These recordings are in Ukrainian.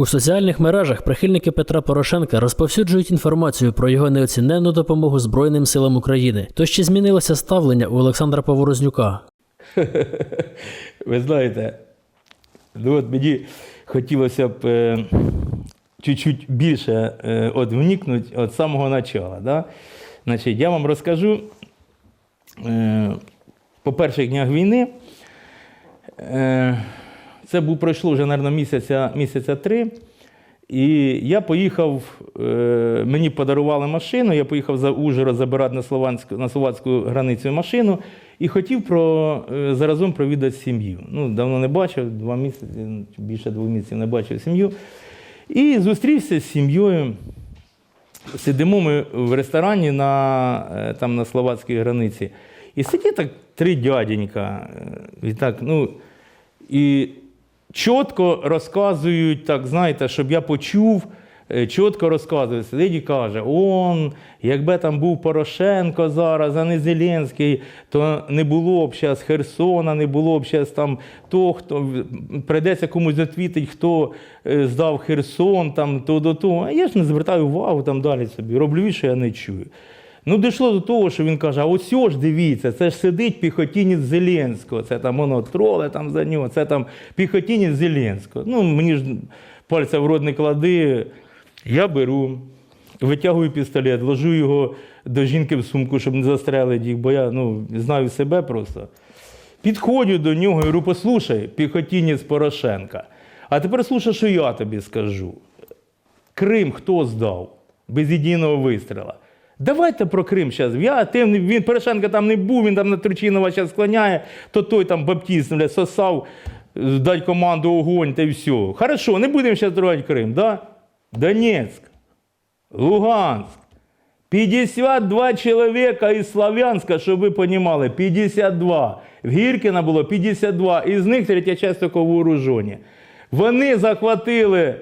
У соціальних мережах прихильники Петра Порошенка розповсюджують інформацію про його неоціненну допомогу Збройним силам України. То ще змінилося ставлення у Олександра Поворознюка. Ви знаєте, ну от мені хотілося б е, чуть-чуть більше е, от вникнути від самого начала. Да? Значить, я вам розкажу е, по перших днях війни. Е, це був пройшло вже, мабуть, місяця, місяця три. І я поїхав, е, мені подарували машину, я поїхав за Ужгород забирати на словацьку, на словацьку границю машину і хотів про, е, заразом провідати сім'ю. Ну, давно не бачив, два місяці, більше двох місяців не бачив сім'ю. І зустрівся з сім'єю. Сидимо ми в ресторані на, е, там, на словацькій границі. І сидять так три дяденька. І так, ну, і чітко розказують, так, знаєте, щоб я почув, е, чітко розказують. Сидить і каже, он, якби там був Порошенко зараз, а не Зеленський, то не було б зараз Херсона, не було б зараз там то, хто прийдеться комусь відвітить, хто е, здав Херсон, там, то до того. А я ж не звертаю увагу там далі собі. Роблю що я не чую. Ну, дійшло до того, що він каже: а ось ж дивіться, це ж сидить піхотінець Зеленського, це там воно троле там за нього, це там піхотінець Зеленського. Ну, мені ж пальця в рот не клади. Я беру, витягую пістолет, ложу його до жінки в сумку, щоб не застрелити їх, бо я ну, знаю себе просто. Підходжу до нього і говорю, послухай, піхотінець Порошенка. А тепер слухай, що я тобі скажу. Крим хто здав без єдиного вистріла? Давайте про Крим зараз. Я, тим, він Порошенко там не був, він там на Турчинова зараз склоняє, то той там Баптіст бля, сосав, е, дать команду огонь та й все. Хорошо, не будемо зараз трогати Крим, да? Донецьк, Луганськ. 52 чоловіка із Славянська, щоб ви розуміли, 52. В Гіркіна було 52, із них третя частина вооружені. Вони захватили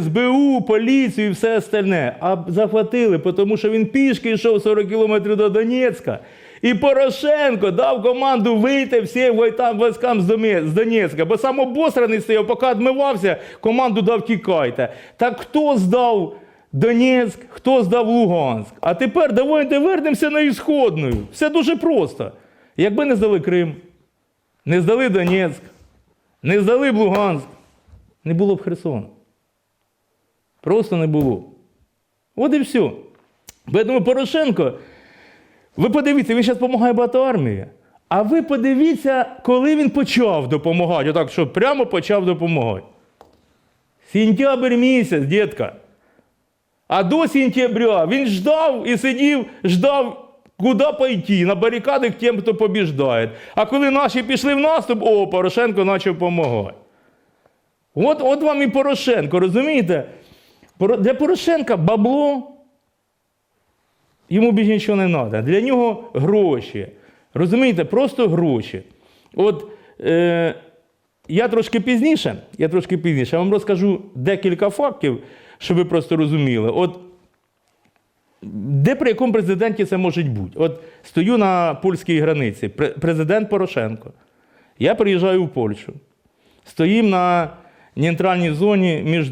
СБУ, поліцію і все остальне. А захватили, тому що він пішки йшов 40 кілометрів до Донецька. І Порошенко дав команду вийти всім з з Донецька, бо сам обосраний стояв, поки відмивався, команду дав тікайте. Так хто здав Донецьк, хто здав Луганськ? А тепер давайте вернемося на ісходну. Все дуже просто. Якби не здали Крим, не здали Донецьк, не здали б Луганськ, не було б Херсона. Просто не було. От і все. Тому Порошенко, ви подивіться, він зараз допомагає багато армії. А ви подивіться, коли він почав допомагати. Отак, що прямо почав допомагати. Сентябрь місяць, дітка. А до сентября він ждав і сидів, ждав, куди пойти, на барикади к тим, хто побіждає. А коли наші пішли в наступ, о, Порошенко почав допомагати. От, от вам і Порошенко, розумієте? Для Порошенка бабло, йому більше нічого не треба. Для нього гроші. Розумієте, просто гроші. От е, я трошки пізніше, я трошки пізніше вам розкажу декілька фактів, щоб ви просто розуміли. От де при якому президенті це може бути? От стою на польській границі, президент Порошенко. Я приїжджаю в Польщу. Стоїмо на нейтральній зоні між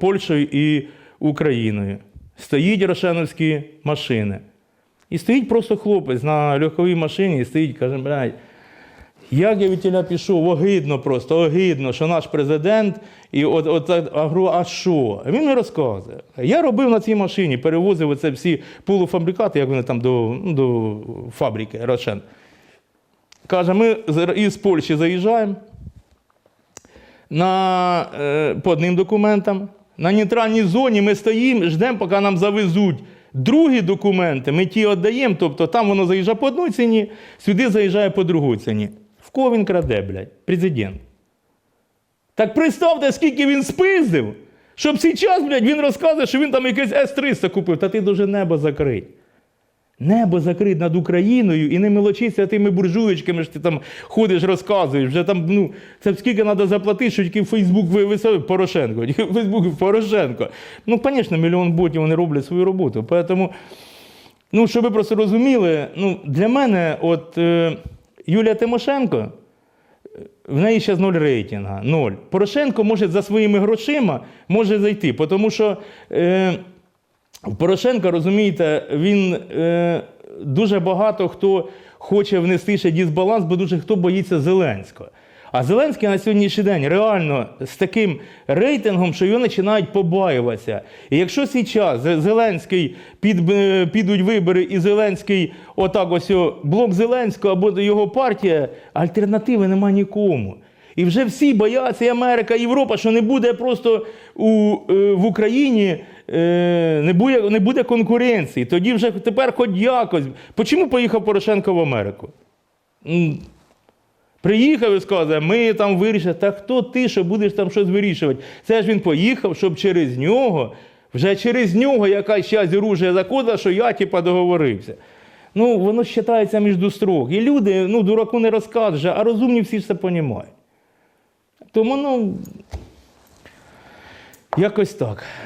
Польщею і Україною. Стоїть рошеновські машини. І стоїть просто хлопець на легковій машині і стоїть, каже, блядь, як я від тіля пішов, огидно просто, огидно, що наш президент, і от, от, а, говорю, а що? Він мені розказує. Я робив на цій машині, перевозив оце всі полуфабрикати, як вони там до, ну, до фабрики Рошен. Каже, ми із Польщі заїжджаємо на, е, по одним документам. На нейтральній зоні ми стоїмо, ждемо, поки нам завезуть другі документи. Ми ті віддаємо, тобто там воно заїжджає по одній ціні, сюди заїжджає по другій ціні. В кого він краде, блядь? Президент. Так представте, скільки він спиздив, щоб зараз, блядь, він розказує, що він там якесь С-300 купив, та ти дуже небо закрить. Небо закрить над Україною і не мелочиться тими буржуєчками, що ти там ходиш, розказуєш. Вже там, ну, це скільки треба заплатити, що тільки Фейсбук висовує Порошенко. Фейсбук Порошенко. Ну, звісно, мільйон ботів вони роблять свою роботу. Тому, ну, щоб ви просто розуміли, ну, для мене, от е, Юлія Тимошенко, в неї зараз ноль рейтинга. Ноль. Порошенко може за своїми грошима може зайти, тому що е, в Порошенка, розумієте, він е, дуже багато хто хоче внести ще дисбаланс, бо дуже хто боїться Зеленського. А Зеленський на сьогоднішній день реально з таким рейтингом, що його починають побаюватися. І якщо зараз Зеленський під, е, підуть вибори, і Зеленський, отак ось блок Зеленського або його партія, альтернативи нема нікому. І вже всі бояться, і Америка, і Європа, що не буде просто у, е, в Україні е, не, буде, не буде конкуренції. Тоді вже тепер хоч якось. Чому поїхав Порошенко в Америку? Приїхав і сказав, ми там вирішили. Та хто ти, що будеш там щось вирішувати? Це ж він поїхав, щоб через нього, вже через нього якась щас оружие закона, що я типа договорився. Ну, воно вважається між строк. І люди, ну, дураку не розкаже, а розумні всі ж це розуміють. Тому, ну, якось так.